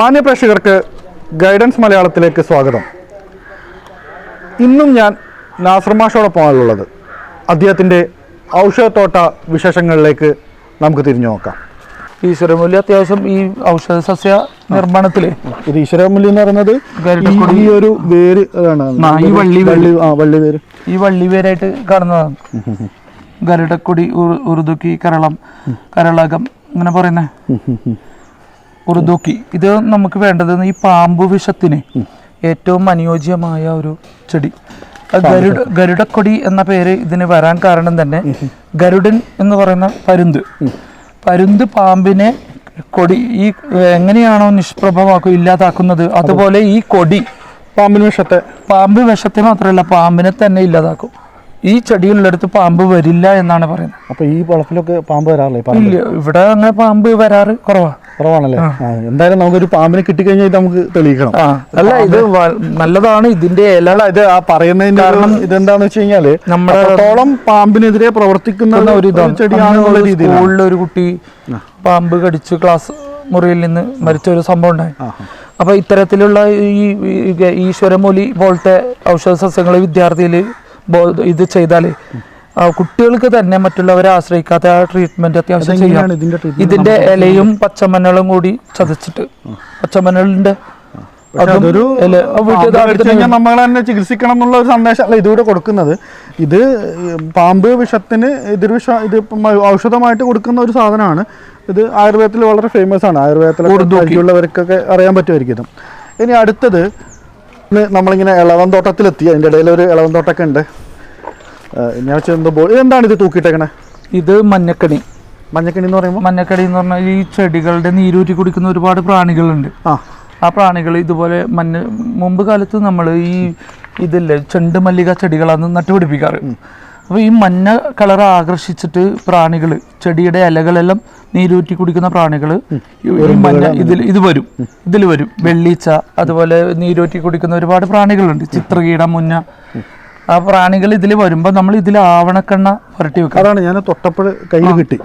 മാന്യ പ്രേക്ഷകർക്ക് ഗൈഡൻസ് മലയാളത്തിലേക്ക് സ്വാഗതം. ഇന്നും ഞാൻ നാസർമാഷോടൊപ്പമാണുള്ളത് അദ്ദേഹത്തിന്റെ ഔഷധത്തോട്ട വിശേഷങ്ങളിലേക്ക് നമുക്ക് തിരിഞ്ഞു നോക്കാം. ഈശ്വരമൂല്യ അത്യാവശ്യം ഈ ഔഷധ സസ്യ നിർമ്മാണത്തിൽ. ഇത് ഈശ്വരമൂല്യം എന്ന് പറയുന്നത്. ഈ ഒരു വേര് ഈ വള്ളി. വള്ളി ആ വള്ളി വേര്. ഈ വള്ളി വേരായിട്ട് കാണുന്നതാണ്. ഗരുടക്കൊടി ഉറുതുക്കി ഉറുദുക്കി കരളം കരളകം അങ്ങനെ പറയുന്ന. ഉറുദുക്കി ഇത് നമുക്ക് വേണ്ടത് ഈ പാമ്പ് വിഷത്തിന് ഏറ്റവും അനുയോജ്യമായ ഒരു ചെടി. ഗരുഡ ഗരുഡക്കൊടി എന്ന പേര് ഇതിന് വരാൻ കാരണം തന്നെ ഗരുഡൻ എന്ന് പറയുന്ന പരുന്ത്. പരുന്ത് പാമ്പിനെ കൊടി ഈ എങ്ങനെയാണോ നിഷ്പ്രഭമാക്കും ഇല്ലാതാക്കുന്നത്. അതുപോലെ ഈ കൊടി പാമ്പിന് വിഷത്തെ. പാമ്പ് വിഷത്തെ മാത്രമല്ല പാമ്പിനെ തന്നെ ഇല്ലാതാക്കും. ഈ ചെടികളിലെടുത്ത് പാമ്പ് വരില്ല എന്നാണ് പറയുന്നത്. അപ്പൊ ഈ വളപ്പിലൊക്കെ പാമ്പ് വരാറില്ലേ? ഇല്ല ഇവിടെ അങ്ങനെ പാമ്പ് വരാറ് കുറവാ. കുറവാണല്ലേ? എന്തായാലും നമുക്കൊരു പാമ്പിനെ കിട്ടിക്കഴിഞ്ഞാൽ ഇത് നമുക്ക് തെളിയിക്കണം. അല്ല ഇത് നല്ലതാണ് ഇതിന്റെ ഇല. ഇത് ആ പറയുന്നതിന്റെ കാരണം ഇതെന്താന്ന് വെച്ച് കഴിഞ്ഞാൽ നമ്മുടെ അത്രത്തോളം പാമ്പിനെതിരെ പ്രവർത്തിക്കുന്ന ഒരു ചെടിയാണെന്നുള്ള രീതിയിൽ സ്കൂളിൽ ഒരു കുട്ടി പാമ്പ് കടിച്ച് ക്ലാസ് മുറിയിൽ നിന്ന് മരിച്ച ഒരു സംഭവം ഉണ്ടായി. അപ്പൊ ഇത്തരത്തിലുള്ള ഈ ഈ- ഈശ്വരമൂലി പോലത്തെ ഔഷധ സസ്യങ്ങൾ വിദ്യാർത്ഥിയിൽ ഇത് ചെയ്താൽ കുട്ടികൾക്ക് തന്നെ മറ്റുള്ളവരെ ആശ്രയിക്കാത്ത ആ ട്രീറ്റ്മെന്റ് അത്യാവശ്യം ചെയ്യാം. ഇതിന്റെ ഇലയും പച്ചമഞ്ഞളും കൂടി ചതച്ചിട്ട് പച്ചമഞ്ഞളിന്റെ നമ്മൾ തന്നെ ചികിത്സിക്കണം എന്നുള്ള ഒരു സന്ദേശമല്ല ഇതിലൂടെ കൊടുക്കുന്നത്. ഇത് പാമ്പ് വിഷത്തിന് എതിർ വിഷ ഇത് ഔഷധമായിട്ട് കൊടുക്കുന്ന ഒരു സാധനമാണ്. ഇത് ആയുർവേദത്തിൽ വളരെ ഫേമസ് ആണ്. ആയുർവേദത്തിൽ ഉള്ളവർക്കൊക്കെ അറിയാൻ പറ്റുമായിരിക്കും ഇനി അടുത്തത് നമ്മളിങ്ങനെ ഇളവൻ തോട്ടത്തിലെത്തി അതിന്റെ ഇടയിൽ ഒരു ഇളവൻ തോട്ടമൊക്കെ ഉണ്ട് എന്താണ് ഞാൻ ഇതെന്താണ് ഇത് തൂക്കിയിട്ടേക്കണേ? ഇത് മഞ്ഞക്കണി മഞ്ഞക്കണി എന്ന് പറയുമ്പോൾ മഞ്ഞക്കണി എന്ന് പറഞ്ഞാൽ ഈ ചെടികളുടെ നീരൂറ്റി കുടിക്കുന്ന ഒരുപാട് പ്രാണികളുണ്ട്. ആ. ആ പ്രാണികൾ ഇതുപോലെ മഞ്ഞ മുമ്പ് കാലത്ത് നമ്മൾ ഈ ഇതില്ലേ ചെണ്ട് മല്ലിക ചെടികളാണ് നട്ടുപിടിപ്പിക്കാറ് അപ്പോൾ ഈ മഞ്ഞ കളർ ആകർഷിച്ചിട്ട് പ്രാണികൾ ചെടിയുടെ ഇലകളെല്ലാം നീരൂറ്റി കുടിക്കുന്ന പ്രാണികൾ ഇതിൽ ഇത് വരും. ഇതിൽ വരും. വെള്ളീച്ച അതുപോലെ നീരൂറ്റി കുടിക്കുന്ന ഒരുപാട് പ്രാണികളുണ്ട്. ചിത്രകീട മുന്ന. ആ പ്രാണികൾ ഇതിൽ വരുമ്പോൾ നമ്മൾ ഇതിൽ ആവണക്കെണ്ണ പുരട്ടി വെക്കും. അതാണ് ഞാൻ തൊട്ടപ്പോൾ കയ്യിൽ കിട്ടി.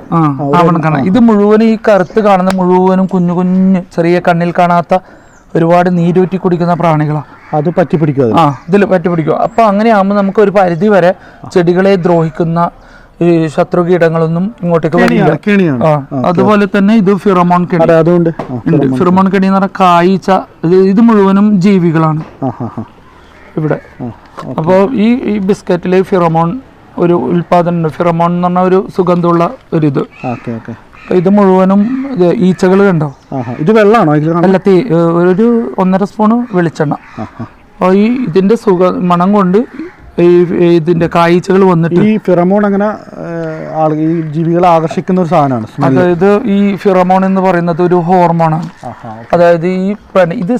ആവണക്കണ്ണ. ഇത് മുഴുവനും ഈ കറുത്ത് കാണുന്ന മുഴുവനും കുഞ്ഞു കുഞ്ഞു ചെറിയ കണ്ണിൽ കാണാത്ത ഒരുപാട് നീരൂറ്റി കുടിക്കുന്ന പ്രാണികളാണ് അത് പറ്റി പിടിക്കും അത് ആ ഇതിൽ പറ്റി പിടിക്കും അപ്പൊ അങ്ങനെ ആകുമ്പോൾ നമുക്ക് ഒരു പരിധി വരെ ചെടികളെ ദ്രോഹിക്കുന്ന ഈ ശത്രു കീടങ്ങളൊന്നും ഇങ്ങോട്ടേക്ക് വരില്ല. അതുപോലെ തന്നെ ഇത് ഫിറമോൺ കെണി. അതുകൊണ്ട്. ഉണ്ട്. ഫിറമോൺ കെണി. എന്ന് പറഞ്ഞാൽ കായ്ച്ച ഇത് മുഴുവനും ജീവികളാണ്. ഇവിടെ. അപ്പോൾ ഈ ഈ ബിസ്ക്കറ്റിൽ ഫിറമോൺ ഒരു ഉൽപാദനം ഫിറമോൺ എന്ന് പറഞ്ഞ ഒരു സുഗന്ധമുള്ള ഒരു ഇത്. ഇത് മുഴുവനും ഈച്ചകൾ കണ്ടോ? ഇത് വെള്ളമാണോ? അല്ല തീ ഒരു ഒന്നര സ്പൂണ് വെളിച്ചെണ്ണ. അപ്പൊ അപ്പോൾ ഈ ഇതിന്റെ സുഗ മണം കൊണ്ട് ഈ ഇതിന്റെ കായ്ച്ചകൾ വന്നിട്ട് ഈ ഫിറമോൺ അങ്ങനെ ഈ ജീവികളെ ആകർഷിക്കുന്ന ഒരു സാധനമാണ് അതായത് ഈ ഫിറമോൺ എന്ന് പറയുന്നത് ഒരു ഹോർമോണാണ് അതായത് ഈ പെൺ ഇത്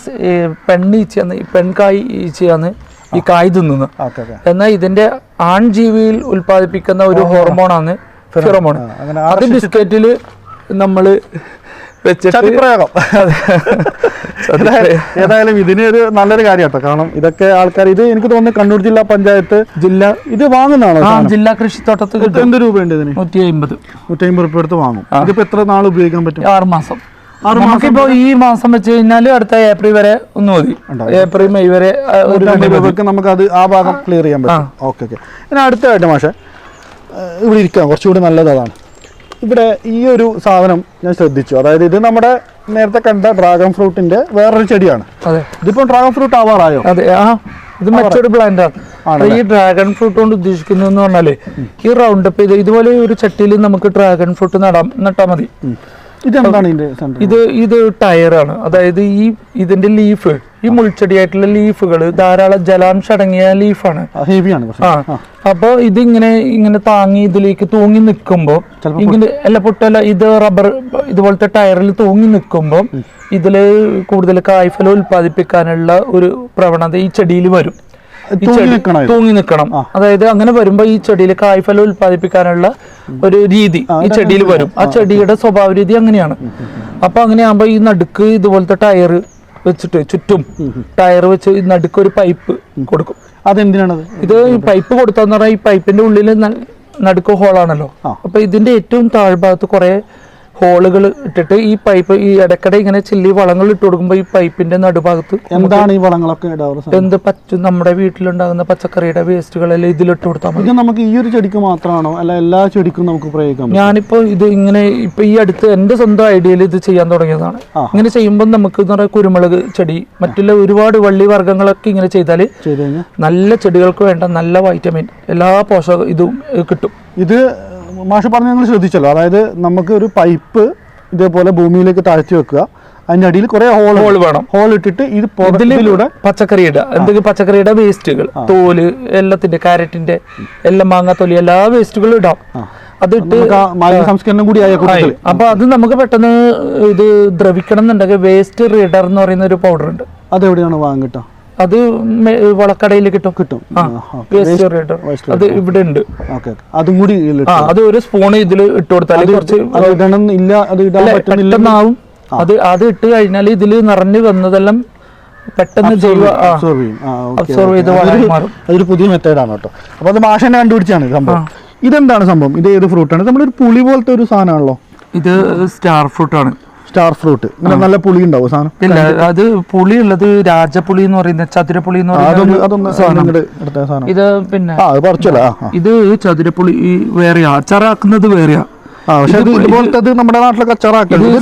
പെണ്ണീച്ചയാണ് പെൺകായ് ഈച്ചയാണ് ഈ കായ് തിന്നുന്നത്. എന്നാൽ ഇതിന്റെ ആൺജീവിയിൽ ഉൽപ്പാദിപ്പിക്കുന്ന ഒരു ഹോർമോണാണ് ഫിറമോൺ. അത് ബിസ്ക്കറ്റിൽ നമ്മൾ ചതിപ്രയോഗം. ഏതായാലും- ഇതിന് ഒരു നല്ലൊരു കാര്യം കേട്ടോ. കാരണം ഇതൊക്കെ ആൾക്കാർ ഇത് എനിക്ക് തോന്നുന്നു കണ്ണൂർ ജില്ലാ പഞ്ചായത്ത് ജില്ല. ഇത് വാങ്ങുന്നതാണോ ജില്ലാ കൃഷിത്തോട്ടത്തിൽ എന്ത് രൂപയുണ്ട് ഇതിന്? നൂറ്റി അമ്പത് നൂറ്റി അമ്പത് രൂപ എടുത്ത് വാങ്ങും ഇതിപ്പോ എത്ര നാൾ ഉപയോഗിക്കാൻ പറ്റും? ആറ് മാസം. നമുക്കിപ്പോ ഈ മാസം വെച്ച് കഴിഞ്ഞാൽ അടുത്ത ഏപ്രിൽ വരെ ഒന്ന് മതി. ഏപ്രിൽ മെയ് വരെ നമുക്ക് അത് ആ ഭാഗം ക്ലിയർ ചെയ്യാൻ പറ്റും. Okay okay. അടുത്ത അടുത്തതായിട്ട് മാഷെ ഇവിടെ ഇരിക്കാം. കുറച്ചുകൂടി നല്ലത് അതാണ്. ഇവിടെ ഈ ഒരു സാധനം ഞാൻ ശ്രദ്ധിച്ചു. അതായത് ഇത് നമ്മുടെ നേരത്തെ കണ്ട ഡ്രാഗൺ ഫ്രൂട്ടിന്റെ വേറൊരു ചെടിയാണ്. അതെ. ഇതിപ്പോ ഡ്രാഗൺ ഫ്രൂട്ട് ആവാറായോ? അതെ. ആ ഇത് മറ്റൊരു പ്ലാന്റ് ആണ് ഈ ഡ്രാഗൺ ഫ്രൂട്ട് കൊണ്ട് ഉദ്ദേശിക്കുന്നത് എന്ന് പറഞ്ഞാൽ ഈ റൗണ്ട് അപ്പ് ഇത് ഇതുപോലെ ഒരു ചട്ടിയിൽ നമുക്ക് ഡ്രാഗൺ ഫ്രൂട്ട് നടാം നട്ടാൽ മതി. ഇതെന്താണ് ഇത് ഇത് ടയറാണ്. അതായത് ഈ ഇതിന്റെ ലീഫ് ഈ മുൾച്ചെടിയായിട്ടുള്ള ലീഫുകൾ ധാരാളം ജലാംശം അടങ്ങിയ ലീഫാണ് ഹെവിയാണ് ആ അപ്പൊ ഇതിങ്ങനെ ഇങ്ങനെ താങ്ങി ഇതിലേക്ക് തൂങ്ങി നിൽക്കുമ്പോൾ ഇങ്ങനെ അല്ല പൊട്ടല്ല ഇത് റബ്ബർ ഇതുപോലത്തെ ടയറിൽ തൂങ്ങി നിൽക്കുമ്പോൾ ഇതിൽ കൂടുതൽ കായ്ഫലം ഉൽപ്പാദിപ്പിക്കാനുള്ള ഒരു പ്രവണത ഈ ചെടിയിൽ വരും. തൂങ്ങി നിൽക്കണം. അതായത് അങ്ങനെ വരുമ്പോ ഈ ചെടിയിൽ കായ്ഫലം ഉൽപ്പാദിപ്പിക്കാനുള്ള ഒരു രീതി ഈ ചെടിയിൽ വരും. ആ ചെടിയുടെ സ്വഭാവ രീതി അങ്ങനെയാണ്. അപ്പൊ അങ്ങനെയാകുമ്പോ ഈ നടുക്ക് ഇതുപോലത്തെ ടയർ വെച്ചിട്ട് ചുറ്റും ടയർ വെച്ച് ഈ നടുക്ക് ഒരു പൈപ്പ് കൊടുക്കും. അതെന്തിനാണത്? ഇത് ഈ പൈപ്പ് കൊടുത്താന്ന് പറഞ്ഞാൽ ഈ പൈപ്പിന്റെ ഉള്ളിൽ നടുക്ക് ഹോളാണല്ലോ. അപ്പൊ ഇതിന്റെ ഏറ്റവും താഴ്ഭാഗത്ത് കുറെ ഹോളുകൾ ഇട്ടിട്ട് ഈ പൈപ്പ് ഈ ഇടയ്ക്കിടെ ഇങ്ങനെ ചില്ലി വളങ്ങൾ ഇട്ട് കൊടുക്കുമ്പോൾ ഈ പൈപ്പിന്റെ നടുഭാഗത്ത് എന്താണ് ഈ വളങ്ങളൊക്കെ? എന്ത് പറ്റും? നമ്മുടെ വീട്ടിലുണ്ടാകുന്ന പച്ചക്കറിയുടെ വേസ്റ്റുകളെല്ലാം ഇതിലിട്ട് കൊടുത്താൽ മതി. നമുക്ക് ഈ ഒരു ചെടിക്ക് മാത്രമാണോ? അല്ല എല്ലാ ചെടിക്കും നമുക്ക് പ്രയോഗിക്കാം ഞാനിപ്പോ ഇത് ഇങ്ങനെ ഇപ്പൊ ഈ അടുത്ത് എന്റെ സ്വന്തം ഐഡിയയിൽ ഇത് ചെയ്യാൻ തുടങ്ങിയതാണ്. ഇങ്ങനെ ചെയ്യുമ്പോൾ നമുക്ക് കുരുമുളക് ചെടി മറ്റുള്ള ഒരുപാട് വള്ളി വർഗങ്ങളൊക്കെ ഇങ്ങനെ ചെയ്താൽ നല്ല ചെടികൾക്ക് വേണ്ട നല്ല വൈറ്റമിൻ എല്ലാ പോഷക ഇതും കിട്ടും. ഇത് മാഷ് പറഞ്ഞ് ഞങ്ങൾ ശ്രദ്ധിച്ചല്ലോ. അതായത് നമുക്ക് ഒരു പൈപ്പ് ഇതേപോലെ ഭൂമിയിലേക്ക് താഴ്ത്തി വെക്കുക. അതിന്റെ അടിയിൽ കുറെ ഹോൾ ഹോൾ വേണം. ഹോൾ ഇട്ടിട്ട് ഇത് ഇതിൽ പച്ചക്കറി ഇടുക. എന്തെങ്കിലും പച്ചക്കറിയുടെ വേസ്റ്റുകൾ തോൽ എല്ലാത്തിന്റെ കാരറ്റിന്റെ എല്ലാം മാങ്ങ തൊലി എല്ലാ വേസ്റ്റുകളും ഇടാം. അതിട്ട് സംസ്കരണം കൂടി ആയ അപ്പൊ അത് നമുക്ക് പെട്ടെന്ന് ഇത് ദ്രവിക്കണം എന്നുണ്ടെങ്കിൽ വേസ്റ്റ് റീഡർ എന്ന് പറയുന്ന ഒരു പൗഡർ ഉണ്ട്. അതെവിടെയാണ് വാങ്ങിട്ടോ അത് വളക്കടയിൽ കിട്ടും. കിട്ടും. അത് ഇവിടെ ഉണ്ട്. അതും കൂടി. അത് ഒരു സ്പൂൺ ഇതിൽ ഇട്ട് കൊടുത്താൽ കുറച്ച് അത് ഇല്ല പെട്ടെന്നാവും. അത് അത് ഇട്ട് കഴിഞ്ഞാൽ ഇതിൽ നിറഞ്ഞു വന്നതെല്ലാം പെട്ടെന്ന് ജൈവ അബ്സോർവ് ചെയ്ത് അതൊരു- പുതിയ മെത്തേഡാണ് കേട്ടോ. അപ്പൊ അത് മാഷനെ കണ്ടുപിടിച്ചാണ് സംഭവം. ഇതെന്താണ് സംഭവം? ഇത് ഏത് ഫ്രൂട്ടാണ് നമ്മളൊരു പുളി പോലത്തെ ഒരു സാധനമാണല്ലോ. ഇത് സ്റ്റാർ ഫ്രൂട്ടാണ് സ്റ്റാർ ഫ്രൂട്ട്. ഇങ്ങനെ നല്ല പുളി ഉണ്ടാവും സാധനം. ഇല്ല അത് പുളി ഉള്ളത് രാജപുളി എന്ന് പറയുന്ന ചതുരപ്പുളി എന്ന് പറയുന്ന ഇത് പിന്നെ. ഇത് ചതുരപ്പുളി വേറെ വേറെയാ. അച്ചാറാക്കുന്നത് വേറെയാ. ഇതുപോലത്തെ നമ്മുടെ നാട്ടിലൊക്കെ അച്ചാറാക്കുന്നത്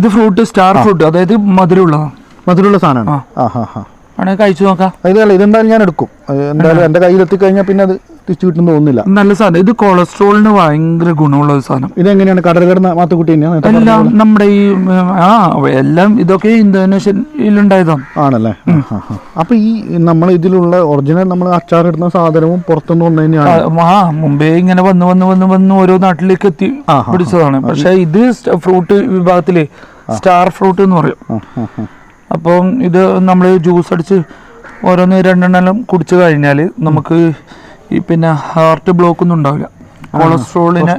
ഇത് ഫ്രൂട്ട് സ്റ്റാർ ഫ്രൂട്ട്. അതായത് മധുരമുള്ളതാണ് മധുരമുള്ള സാധനമാണ്. ആ ഹാ ഹാ. വേണമെങ്കിൽ കഴിച്ചു നോക്കാം. അതല്ല ഇതെന്തായാലും ഞാൻ എടുക്കും. എന്തായാലും എന്റെ കയ്യിൽ എത്തിക്കഴിഞ്ഞാൽ പിന്നെ അത് തിരിച്ചു കിട്ടുന്ന തോന്നുന്നില്ല. നല്ല സാധനം. ഇത് കൊളസ്ട്രോളിന് ഭയങ്കര ഗുണമുള്ള ഒരു സാധനം. ഇതെങ്ങനെയാണ്? കിടന്ന മാത്തുക്കുട്ടി എല്ലാം നമ്മുടെ ഈ ആ എല്ലാം ഇതൊക്കെ ഇന്തോനേഷ്യയിലുണ്ടായതാണ്. ആണല്ലേ. അപ്പൊ ഈ നമ്മൾ ഇതിലുള്ള ഒറിജിനൽ നമ്മൾ അച്ചാറിടുന്ന സാധനവും പുറത്തുനിന്ന് വന്നു തന്നെയാണ്. ആ മുമ്പേ ഇങ്ങനെ വന്ന് വന്ന് വന്ന് വന്ന് ഓരോ നാട്ടിലേക്ക് എത്തി പിടിച്ചതാണ്. പക്ഷെ ഇത് ഫ്രൂട്ട് വിഭാഗത്തിൽ സ്റ്റാർ ഫ്രൂട്ട് എന്ന് പറയും. അപ്പം ഇത് നമ്മൾ ജ്യൂസ് അടിച്ച് ഓരോന്ന് രണ്ടെണ്ണം കുടിച്ചു കഴിഞ്ഞാൽ നമുക്ക് ഈ പിന്നെ ഹാർട്ട് ബ്ലോക്ക് ഒന്നും ഉണ്ടാവില്ല. കൊളസ്ട്രോളിനെ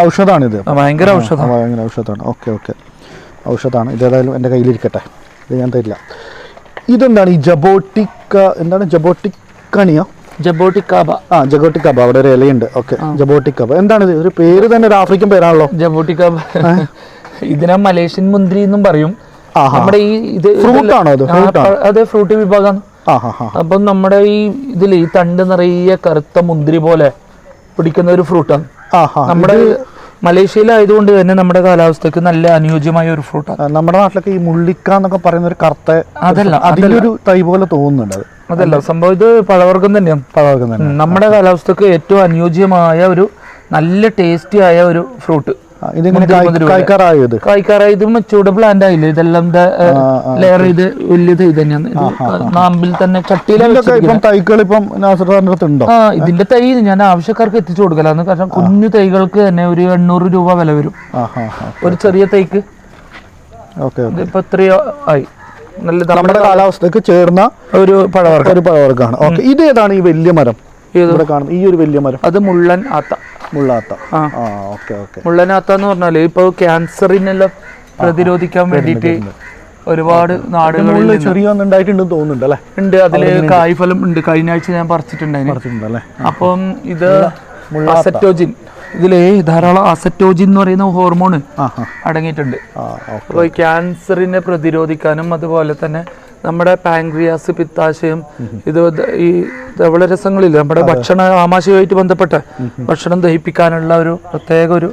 ഔഷധമാണിത് ഭയങ്കര ഔഷധം. ഭയങ്കര ഔഷധമാണ്. Okay okay. ഔഷധമാണ്. ഇതേതായാലും എന്റെ കയ്യിലിരിക്കട്ടെ. ഇത് ഞാൻ തരില്ല. ഇതെന്താണ് ഈ ജബോട്ടിക്ക എന്താണ് ജബോട്ടിക്കണിയോ? ജബോട്ടിക്കാബ. ആ ജബോട്ടിക്കാബ. അവിടെ ഒരു ഇലയുണ്ട്. ഓക്കെ. ജബോട്ടിക്കാബ. എന്താണ് ഇത്? ഒരു പേര് തന്നെ ഒരു ആഫ്രിക്കൻ പേരാണല്ലോ. ജബോട്ടിക്കാബ. ഇതിനെ മലേഷ്യൻ മുന്തിരി എന്നും പറയും. നമ്മുടെ ഈ ഇത് ഫ്രൂട്ടാണോ അത്? ഫ്രൂട്ട് വിഭാഗം അപ്പം നമ്മുടെ ഈ ഇതിൽ ഈ തണ്ട് നിറയെ കറുത്ത മുന്തിരി പോലെ പിടിക്കുന്ന ഒരു ഫ്രൂട്ടാണ് നമ്മുടെ മലേഷ്യയിലായതുകൊണ്ട് തന്നെ നമ്മുടെ കാലാവസ്ഥക്ക് നല്ല അനുയോജ്യമായ ഒരു ഫ്രൂട്ടാണ് നമ്മുടെ നാട്ടിലൊക്കെ ഈ മുള്ളിക്ക എന്നൊക്കെ പറയുന്ന ഒരു കറുത്ത അതല്ല, അതിലൊരു ഒരു തൈ പോലെ തോന്നുന്നുണ്ട് അതല്ല സംഭവം ഇത് പഴവർഗം തന്നെയാണ്. പഴവർഗം തന്നെ നമ്മുടെ കാലാവസ്ഥക്ക് ഏറ്റവും അനുയോജ്യമായ ഒരു നല്ല ടേസ്റ്റി ആയ ഒരു ഫ്രൂട്ട് ഇതിങ്ങനെ മെച്ചൂടെ കായ്ക്കാറായോ ഇത് കായ്ക്കാറ ഇത് മെച്ചൂർഡ് പ്ലാന്റ് ആയില്ലേ? ഇതെല്ലാം ലെയർ ചെയ്ത് വലിയ തൈ തന്നെയാണ്. നാമ്പിൽ തന്നെ ചട്ടിയിലെ തൈകൾ ഇപ്പം ഉണ്ടോ ആ ഇതിന്റെ തൈ ഞാൻ ആവശ്യക്കാർക്ക് എത്തിച്ചു കൊടുക്കലാന്ന്. കാരണം കുഞ്ഞു തൈകൾക്ക് തന്നെ ഒരു എണ്ണൂറ് രൂപ വില വരും. ഒരു ചെറിയ തൈക്ക്. ഇപ്പൊ എത്രയോ ആയി. നല്ല നമ്മുടെ കാലാവസ്ഥക്ക് ചേർന്ന ഒരു പഴവർഗം. ഒരു പഴവർഗമാണ്. ഓക്കെ ഇത് ഏതാണ് ഈ വലിയ മരം? ഇവിടെ കാണുന്നത് ഈ ഒരു വലിയ മരം. അത് മുള്ളൻ ആത്ത. മുള്ളാത്ത. ആ. ആ ഓക്കെ ഓക്കെ. മുള്ളൻ എന്ന് പറഞ്ഞാൽ ഇപ്പൊ ക്യാൻസറിനെല്ലാം പ്രതിരോധിക്കാൻ വേണ്ടിയിട്ട് ഒരുപാട് നാടുകളിൽ ചെറിയ ഉണ്ടായിട്ടുണ്ടെന്ന് തോന്നുന്നുണ്ട് അല്ലേ? ഉണ്ട് അതിൽ കായ്ഫലം ഉണ്ട്. കഴിഞ്ഞ ആഴ്ച ഞാൻ പറിച്ചിട്ടുണ്ടായിരുന്നു അപ്പം ഇത് അസറ്റോജിൻ. ഇതിൽ ധാരാളം അസറ്റോജിൻ എന്ന് പറയുന്ന ഹോർമോൺ അടങ്ങിയിട്ടുണ്ട്. അപ്പൊ അപ്പോൾ ക്യാൻസറിനെ പ്രതിരോധിക്കാനും അതുപോലെ തന്നെ നമ്മുടെ പാൻക്രിയാസ് പിത്താശയം ഇത് ഈ ധവളരസങ്ങളിൽ നമ്മുടെ ഭക്ഷണ ആമാശയമായിട്ട് ബന്ധപ്പെട്ട ഭക്ഷണം ദഹിപ്പിക്കാനുള്ള ഒരു പ്രത്യേക ഒരു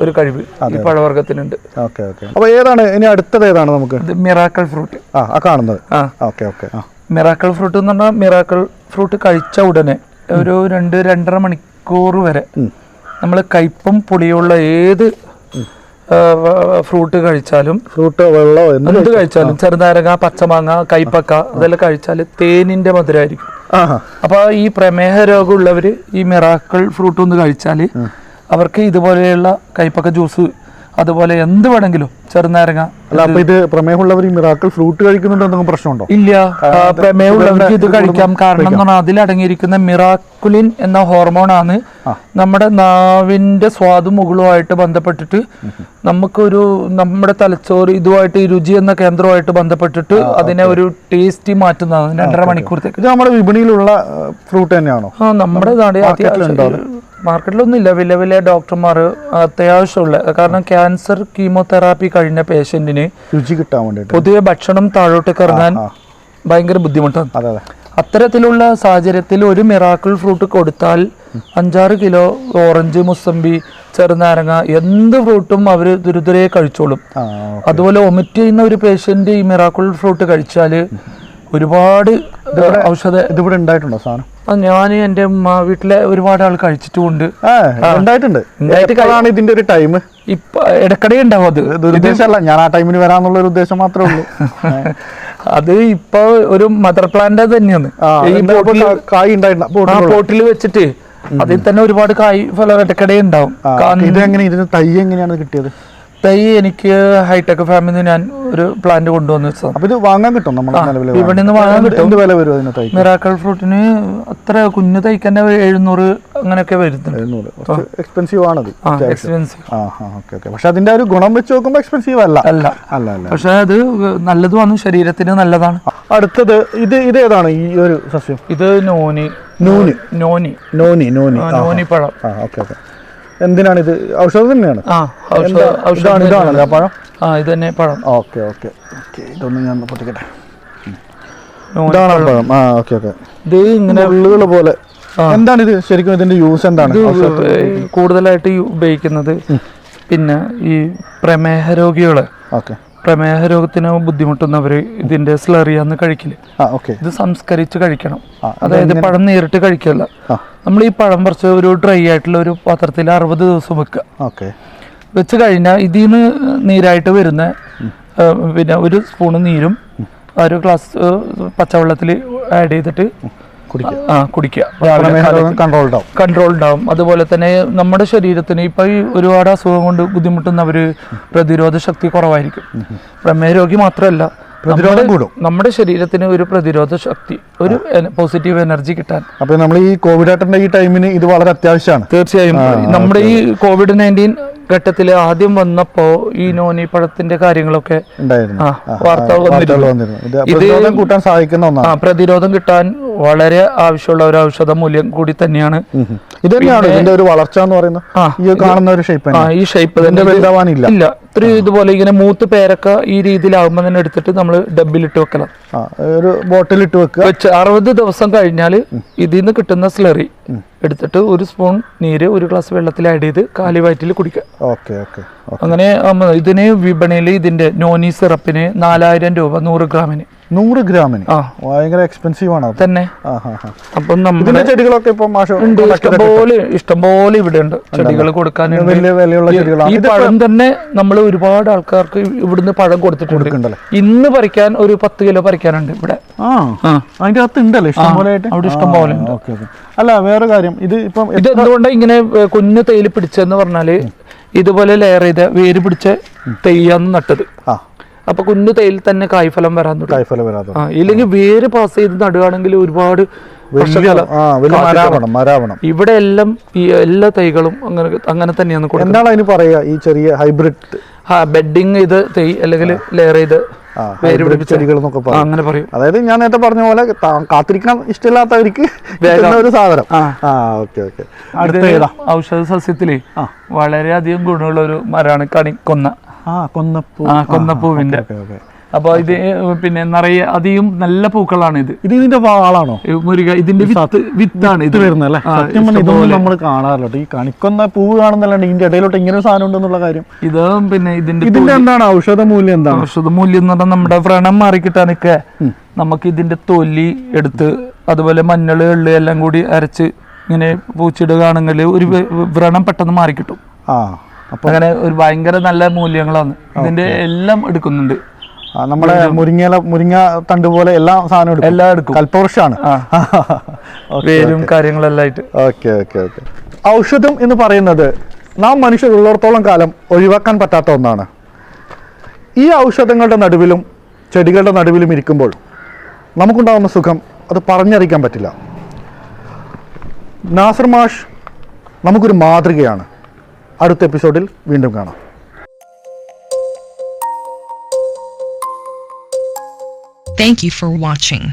ഒരു കഴിവ് ഈ പഴവർഗത്തിനുണ്ട് അപ്പോൾ ഏതാണ്? ഇനി അടുത്തത് ഏതാണ് നമുക്ക്? Miracle fruit. ആ കാണുന്നത്. ആ. ഓക്കെ ഓക്കെ മിറാക്കൾ ഫ്രൂട്ട് എന്ന് പറഞ്ഞാൽ മിറാക്കൾ ഫ്രൂട്ട് കഴിച്ച ഉടനെ ഒരു രണ്ട് രണ്ടര മണിക്കൂർ വരെ നമ്മൾ കയ്പും പുളിയുള്ള ഏത് ഫ്രൂട്ട് കഴിച്ചാലും ഫ്രൂട്ട് വെള്ളമോ എന്ത് കഴിച്ചാലും. ചെറുനാരങ്ങ പച്ചമാങ്ങ കൈപ്പക്ക ഇതെല്ലാം കഴിച്ചാൽ തേനിന്റെ മധുരമായിരിക്കും അപ്പൊ ഈ പ്രമേഹ രോഗമുള്ളവര് ഈ മിറാക്കിൾ ഫ്രൂട്ട് ഒന്ന് കഴിച്ചാൽ അവർക്ക് ഇതുപോലെയുള്ള കൈപ്പക്ക ജ്യൂസ് അതുപോലെ എന്ത് വേണമെങ്കിലും ചെറുനാരങ്ങ അല്ല അപ്പൊ ഇത് പ്രമേഹമുള്ളവർ മിറാക്കിൾ ഫ്രൂട്ട് കഴിക്കുന്നുണ്ട് എന്തെങ്കിലും പ്രശ്നമുണ്ടോ? ഇല്ല. പ്രമേഹമുള്ളവർക്ക് ഇത് കഴിക്കാം. കാരണം എന്ന് പറഞ്ഞാൽ അതിലടങ്ങിയിരിക്കുന്ന മിറാക്കുലിൻ എന്ന ഹോർമോണാണ് നമ്മുടെ നാവിന്റെ സ്വാദും മുകളുമായിട്ട് ബന്ധപ്പെട്ടിട്ട് നമുക്കൊരു നമ്മുടെ തലച്ചോറ് ഇതുമായിട്ട് ഈ രുചി എന്ന കേന്ദ്രമായിട്ട് ബന്ധപ്പെട്ടിട്ട് അതിനെ ഒരു ടേസ്റ്റി മാറ്റുന്നതാണ്. രണ്ടര മണിക്കൂർ ഇത് നമ്മുടെ വിപണിയിലുള്ള ഫ്രൂട്ട് തന്നെയാണോ? ആ നമ്മുടെ നാട് അത്യാവശ്യം മാർക്കറ്റിലൊന്നും ഇല്ല വലിയ വലിയ ഡോക്ടർമാർ അത്യാവശ്യമുള്ള കാരണം ക്യാൻസർ കീമോതെറാപ്പി കഴിഞ്ഞ പേഷ്യന്റിന് രുചി കിട്ടാൻ വേണ്ടി പൊതുവെ ഭക്ഷണം താഴോട്ടേക്ക് ഇറങ്ങാൻ ആ. ഭയങ്കര ബുദ്ധിമുട്ടാണ്. അതെ അതെ. അത്തരത്തിലുള്ള സാഹചര്യത്തിൽ ഒരു മിറാക്കിൾ ഫ്രൂട്ട് കൊടുത്താൽ അഞ്ചാറ് കിലോ ഓറഞ്ച് മുസമ്പി ചെറുനാരങ്ങ എന്ത് ഫ്രൂട്ടും അവർ ദുരിതരെ കഴിച്ചോളും. അതുപോലെ ഒമിറ്റ് ചെയ്യുന്ന ഒരു പേഷ്യന്റ് ഈ മിറാക്കിൾ ഫ്രൂട്ട് കഴിച്ചാൽ ഒരുപാട് ഔഷധ ഇതിവിടെ ഉണ്ടായിട്ടുണ്ടോ സാധനം? ഞാൻ എന്റെ വീട്ടിലെ ഒരുപാട് ആൾ കഴിച്ചിട്ടുമുണ്ട്. ആ ഉണ്ടായിട്ടുണ്ട്. എപ്പോഴാണ് ഇതിന്റെ ഒരു ടൈം ഇപ്പൊ ഇടക്കടേ ഉണ്ടാവും അത്. ദുരുദ്ദേശമല്ല ഞാൻ ആ ടൈമിന് വരാന്നുള്ള ഒരു ഉദ്ദേശം മാത്രമേ ഉള്ളൂ. അത് ഇപ്പൊ ഒരു മദർ പ്ലാന്റ് തന്നെയാണ്. കായ് ഉണ്ടായിട്ടുണ്ട് ആ പോട്ടിൽ വെച്ചിട്ട് അതിൽ തന്നെ ഒരുപാട് കായ് ഫലം ഇടക്കടേ ഉണ്ടാവും. ഇത് എങ്ങനെ ഇതിന് തൈ എങ്ങനെയാണ് കിട്ടിയത്? തൈ എനിക്ക് ഹൈടെക് ഫാമിൽ നിന്ന് ഞാൻ ഒരു പ്ലാന്റ് കൊണ്ടുവന്ന് വെച്ചതാണ് അപ്പൊ ഇത് വാങ്ങാൻ കിട്ടും നമ്മുടെ നിലവിൽ വിപണിയിൽ നിന്ന് വാങ്ങാൻ കിട്ടും. എന്ത് വില വരും അതിന് തൈ മിറാക്കൾ ഫ്രൂട്ടിന് അത്ര കുഞ്ഞു തൈക്ക് തന്നെ എഴുന്നൂറ് അങ്ങനെയൊക്കെ വരുന്നുണ്ട്. എക്സ്പെൻസീവ് ആണത്. എക്സ്പെൻസീവ് പക്ഷെ അതിന്റെ ഒരു ഗുണം വെച്ച് നോക്കുമ്പോൾ എക്സ്പെൻസീവ് അല്ല. അല്ല. അല്ല അല്ല പക്ഷെ അത് നല്ലതുമാണ് ശരീരത്തിന് നല്ലതാണ്. അടുത്തത് ഇത് ഇത് ഏതാണ് ഈ ഒരു സസ്യം? ഇത് നോനി. നൂന്. നോനി. Noni noni. നോനി പഴം. ഓക്കെ ഓക്കെ എന്തിനാണ് ഇത്? ഔഷധം തന്നെയാണ്. ആ ഔഷധം ഇതാണ് ഇതാണല്ലേ ആ പഴം? ആ ഇത് തന്നെ പഴം. Okay okay. ഓക്കെ ഇതൊന്ന് ഞാൻ പൊട്ടിക്കട്ടെ. ഇതാണ് പഴം. ആ ഓക്കെ ഓക്കെ. ഇത് ഇങ്ങനെ ഉള്ളുകൾ പോലെ. എന്താണ് ഇത്? ശരിക്കും ഇതിന്റെ യൂസ് എന്താണ്? കൂടുതലായിട്ട് ഉപയോഗിക്കുന്നത് പിന്നെ ഈ പ്രമേഹ രോഗികൾ. ഓക്കെ. പ്രമേഹ രോഗത്തിന് ബുദ്ധിമുട്ടുന്നവർ ഇതിന്റെ സ്ലറിയാന്ന് കഴിക്കില്ല ഇത് സംസ്കരിച്ച് കഴിക്കണം. അതായത് പഴം നേരിട്ട് കഴിക്കല്ല. നമ്മൾ ഈ പഴം പറിച്ച് ഒരു ഡ്രൈ ആയിട്ടുള്ള ഒരു പാത്രത്തിൽ അറുപത് ദിവസം വെക്കുക. ഓക്കെ. വെച്ച് കഴിഞ്ഞാൽ ഇതിൽ നിന്ന് നീരായിട്ട് വരുന്ന പിന്നെ ഒരു സ്പൂണ് നീരും ഒരു ഗ്ലാസ് പച്ചവെള്ളത്തിൽ ആഡ് ചെയ്തിട്ട് ആ കുടിക്കുക. കൺട്രോൾ കൺട്രോൾ ഉണ്ടാവും അതുപോലെ തന്നെ നമ്മുടെ ശരീരത്തിന് ഇപ്പൊ ഈ ഒരുപാട് അസുഖം കൊണ്ട് ബുദ്ധിമുട്ടുന്നവര് പ്രതിരോധ ശക്തി കുറവായിരിക്കും. പ്രമേഹ രോഗി മാത്രമല്ല പ്രതിരോധം കൂടും. നമ്മുടെ ശരീരത്തിന് ഒരു പ്രതിരോധ ശക്തി ഒരു പോസിറ്റീവ് എനർജി കിട്ടാൻ. അപ്പൊ നമ്മൾ ഈ കോവിഡ് ഈ ടൈമിന് ഇത് വളരെ അത്യാവശ്യമാണ്. തീർച്ചയായും. നമ്മുടെ ഈ കോവിഡ് നയന്റീൻ ഘട്ടത്തിൽ ആദ്യം വന്നപ്പോ ഈ നോനി പഴത്തിന്റെ കാര്യങ്ങളൊക്കെ വാർത്തകൾ കൂട്ടാൻ സഹായിക്കുന്ന ഒന്നാണ്. പ്രതിരോധം കിട്ടാൻ വളരെ ആവശ്യമുള്ള ഒരു ഔഷധ മൂല്യം കൂടി തന്നെയാണ്. ഇത് തന്നെയാണ് ഇതിന്റെ ഒരു വളർച്ച എന്ന് പറയുന്നത്? ഈ കാണുന്ന ഒരു ഷേപ്പ് ഈ ഷേപ്പ് വലുതാവാനില്ല. ഇല്ല. ഇത്രയും ഇതുപോലെ ഇങ്ങനെ മൂത്ത് പേരൊക്കെ ഈ രീതിയിലാകുമ്പോൾ തന്നെ എടുത്തിട്ട് നമ്മൾ ഡബിലിട്ട് വെക്കണം. ഒരു ബോട്ടിൽ ഇട്ട് വെക്കുക. വെച്ച് അറുപത് ദിവസം കഴിഞ്ഞാൽ ഇതിൽ നിന്ന് കിട്ടുന്ന സ്ലറി എടുത്തിട്ട് ഒരു സ്പൂൺ നീര് ഒരു ഗ്ലാസ് വെള്ളത്തിൽ ആഡ് ചെയ്ത് കാലി വയറ്റിൽ കുടിക്കുക. ഓക്കെ ഓക്കെ അങ്ങനെ ഇതിന് വിപണിയിൽ ഇതിന്റെ നോനി സിറപ്പിന് നാലായിരം രൂപ നൂറ് ഗ്രാമിന്. നൂറ് ഗ്രാമിന്. ഭയങ്കര എക്സ്പെൻസീവ് ആണ് തന്നെ. അപ്പം നമ്മുടെ ചെടികളൊക്കെ ഇപ്പൊ ഇഷ്ടംപോലെ ഇഷ്ടംപോലെ ഇവിടെ ഉണ്ട് ചെടികൾ കൊടുക്കാൻ വലിയ വിലയുള്ള ഈ- ചെടികളാണ് ഈ പഴം തന്നെ നമ്മൾ ഒരുപാട് ആൾക്കാർക്ക് ഇവിടുന്ന് പഴം കൊടുത്തിട്ടുണ്ട്. ഇന്ന് പറിക്കാൻ ഒരു പത്ത് കിലോ പറിക്കാനുണ്ട് ഇവിടെ. അതിന്റെ അകത്ത് ഉണ്ടല്ലേ? ഇഷ്ടംപോലെ അവിടെ ഇഷ്ടംപോലെ അല്ല വേറെ കാര്യം. ഇത് ഇപ്പം ഇത് എന്തുകൊണ്ടാണ് ഇങ്ങനെ കുഞ്ഞു തേയില പിടിച്ചെന്ന് പറഞ്ഞാൽ ഇതുപോലെ ലെയർ ചെയ്ത വേര് പിടിച്ച തെയ്യാന്ന് നട്ടത്. ആ. അപ്പൊ കുഞ്ഞു തേയിൽ തന്നെ കായ്ഫലം വരാൻ തുടങ്ങി. കായ്ഫലം വരാൻ ഇല്ലെങ്കിൽ വേര് പാസ് ചെയ്ത് നടുകയാണെങ്കിൽ ഒരുപാട് ഇവിടെ എല്ലാം ഈ എല്ലാ തൈകളും അങ്ങനെ അങ്ങനെ തന്നെയാണ് എന്താണ് അതിന് പറയുക? ഈ ചെറിയ ഹൈബ്രിഡ് ആ ബെഡിങ് ഇത് തൈ അല്ലെങ്കിൽ ലെയർ ചെയ്ത് ചെടികൾ എന്നൊക്കെ അങ്ങനെ പറയും. അതായത് ഞാൻ നേരത്തെ പറഞ്ഞ പോലെ കാത്തിരിക്കാൻ ഇഷ്ടമില്ലാത്തവർക്ക് ഒരു സാധനം. ആ. Okay okay. ഔഷധ സസ്യത്തിലേ. വളരെയധികം ഗുണമുള്ള ഒരു മരമാണ് കണി ആ കൊന്നപ്പൂവിന്റെ അപ്പൊ ഇത് പിന്നെ നിറയെ അധികം നല്ല പൂക്കളാണ് ഇത്. ഇത് ഇതിന്റെ വാളാണോ? മുരുക ഇതിന്റെ വിത്ത് വിത്താണ് ഇത്. വരുന്നല്ലേ ഇതൊന്നും നമ്മൾ കാണാറില്ല. ഈ കണിക്കൊന്ന പൂവ് കാണുന്നല്ലാണ്ട് ഇതിന്റെ ഇടയിലോട്ട് ഇങ്ങനെ ഒരു സാധനം ഉണ്ടെന്നുള്ള കാര്യം. ഇത് പിന്നെ ഇതിന്റെ ഇതിന്റെ എന്താണ്? ഔഷധ മൂല്യം എന്താണ്? ഔഷധ മൂല്യം എന്ന് പറഞ്ഞാൽ നമ്മുടെ വ്രണം മാറിക്കിട്ടാനൊക്കെ നമുക്ക് ഇതിന്റെ തൊലി എടുത്ത് അതുപോലെ മഞ്ഞൾ എള്ള് എല്ലാം കൂടി അരച്ച് ഇങ്ങനെ പൂച്ചിടുകയാണെങ്കിൽ ഒരു വ്രണം പെട്ടെന്ന് മാറിക്കിട്ടും. ആ. അപ്പൊ അങ്ങനെ ഒരു ഭയങ്കര നല്ല മൂല്യങ്ങളാണ്. ഇതിന്റെ എല്ലാം എടുക്കുന്നുണ്ട്. നമ്മുടെ മുരിങ്ങയില മുരിങ്ങ തണ്ട് പോലെ എല്ലാ സാധനവും എടുക്കും. എല്ലാം എടുക്കും. കൽപ്പവൃക്ഷമാണ്. പേരും വേരും കാര്യങ്ങളെല്ലാം ആയിട്ട്. Okay okay okay. ഔഷധം എന്ന് പറയുന്നത് നാം മനുഷ്യർ ഉള്ളിടത്തോളം കാലം ഒഴിവാക്കാൻ പറ്റാത്ത ഒന്നാണ്. ഈ ഔഷധങ്ങളുടെ നടുവിലും ചെടികളുടെ നടുവിലും ഇരിക്കുമ്പോൾ നമുക്കുണ്ടാകുന്ന സുഖം അത് പറഞ്ഞറിയിക്കാൻ പറ്റില്ല. നാസർ മാഷ് നമുക്കൊരു മാതൃകയാണ്. അടുത്ത എപ്പിസോഡിൽ വീണ്ടും കാണാം Thank you for watching.